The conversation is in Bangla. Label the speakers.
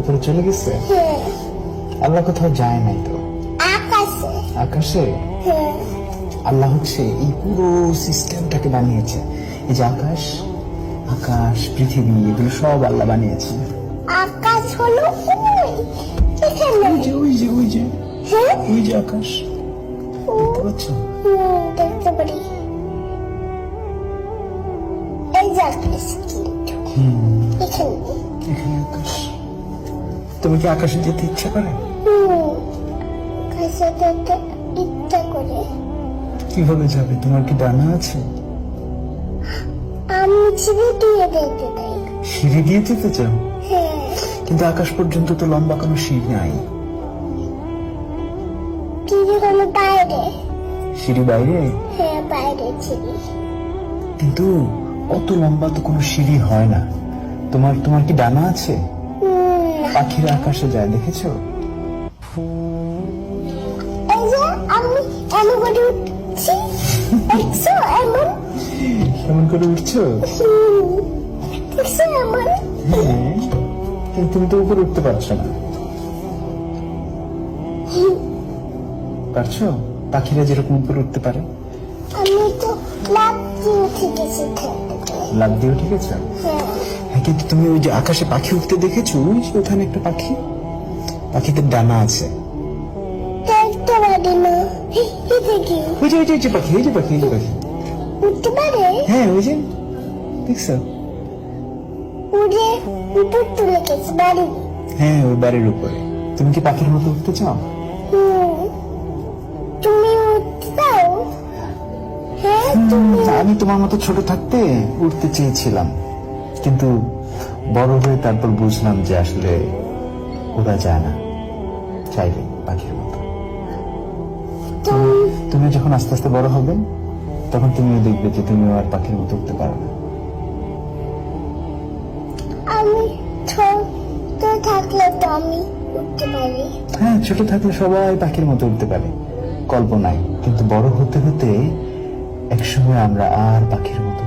Speaker 1: উপরে চলে গেছে? হ্যাঁ
Speaker 2: আল্লাহ কোথাও যায় নাই তো?
Speaker 1: আকাশে।
Speaker 2: আকাশে?
Speaker 1: হ্যাঁ
Speaker 2: আল্লাহ হচ্ছে এই পুরো সিস্টেমটাকে বানিয়েছে। এই যে আকাশ আকাশ পৃথিবী এগুলো সব আল্লাহ বানিয়েছে।
Speaker 1: আকাশ হলো ওই
Speaker 2: যে ওই যে ওই যে।
Speaker 1: হ্যাঁ?
Speaker 2: ওই যে আকাশ। দেখতে পাচ্ছ?
Speaker 1: দেখতে পারি। এই যে আকাশ এখানে
Speaker 2: আকাশ। তুমি কি আকাশে যেতে ইচ্ছা করে?
Speaker 1: আকাশে যেতে ইচ্ছা করে।
Speaker 2: কীভাবে যাবে? তোমার কি ডানা আছে?
Speaker 1: আমি ছিঁড়ে দিয়ে দেখতে চাই।
Speaker 2: সিঁড়ি দিয়ে যেতে চাও?
Speaker 1: হ্যাঁ।
Speaker 2: কিন্তু আকাশ পর্যন্ত তো লম্বা কোনো সিঁড়ি নাই।
Speaker 1: বাইরে।
Speaker 2: সিঁড়ি বাইরে?
Speaker 1: হ্যাঁ বাইরে
Speaker 2: কিন্তু অত লম্বা তো কোনো সিঁড়ি হয় না। তোমার তোমার কি ডানা আছে? পাখিরা আকাশে যায় দেখেছ?
Speaker 1: এই যে আমি এমন করে উঠছি। দেখছ এমন।
Speaker 2: কেমন করে উঠছো?
Speaker 1: দেখছ এমন।
Speaker 2: কিন্তু তুমি তো উপরে উঠতে পারছ না। পারছ? পাখিরা যেরকম উপরে উঠতে পারে।
Speaker 1: আমি তো লাভ দিয়ে
Speaker 2: লাভ আছে
Speaker 1: হ্যাঁ
Speaker 2: হ্যাঁ। কিন্তু তুমি ওই যে আকাশে পাখি উঠতে দেখেছ? ওই যে ওখানে একটা পাখি। পাখিদের ডানা আছে।
Speaker 1: দেখতে পারি না।
Speaker 2: ওই যে ওই যে পাখি ওই যে পাখি ওই যে পাখি।
Speaker 1: উঠতে পারে?
Speaker 2: হ্যাঁ ওই যে। দেখছ?
Speaker 1: উড়ে উপর তুলে গেছে বাড়ি।
Speaker 2: হ্যাঁ ওই বাড়ির উপরে। তুমি কি পাখির মতো উঠতে চাও?
Speaker 1: তুমি উঠতে হ্যাঁ তুমি।
Speaker 2: আমি তোমার মতো ছোট থাকতে উঠতে চেয়েছিলাম। কিন্তু বড় হয়ে তারপর বুঝলাম যে আসলে ওরা যায় না। চাইলে পাখির মতো। তুমি যখন আস্তে আস্তে বড় হবে তখন তুমিও দেখবে যে তুমি আর পাখির মতো উঠতে পারো না।
Speaker 1: আমি ছোট থাকলে তো আমি উঠতে পারি।
Speaker 2: হ্যাঁ ছোট থাকলে সবাই পাখির মতো উঠতে পারে। কল্পনায়। কিন্তু বড় হতে হতে একসময় আমরা আর পাখির মতো